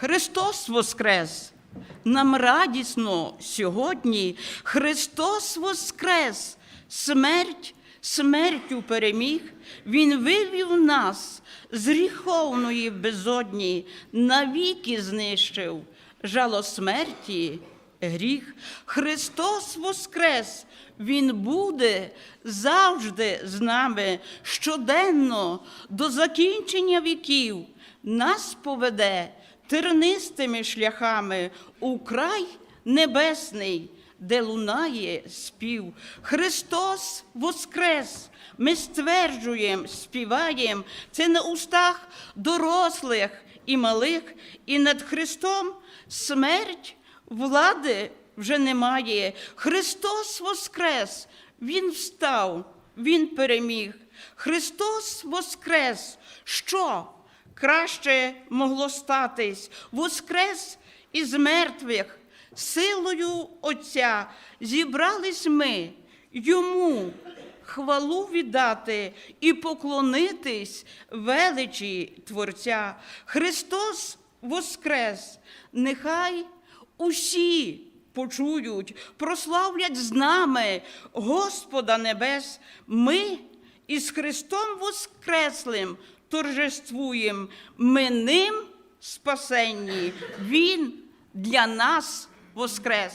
Христос Воскрес! Нам радісно сьогодні Христос Воскрес! Смерть смертю переміг, Він вивів нас з гріховної безодні, навіки знищив жало смерті, гріх. Христос Воскрес! Він буде завжди з нами щоденно до закінчення віків. Нас поведе тернистими шляхами у край небесний, де лунає спів. Христос Воскрес! Ми стверджуємо, співаємо це на устах дорослих і малих, і над Христом смерть влади вже немає. Христос Воскрес! Він встав, Він переміг. Христос Воскрес! Що краще могло статись? Воскрес із мертвих, силою Отця зібрались ми йому хвалу віддати і поклонитись величі Творця. Христос Воскрес! Нехай усі почують, прославлять з нами Господа Небес. Ми із Христом Воскреслим торжествуємо. Ми ним спасенні. Він для нас воскрес.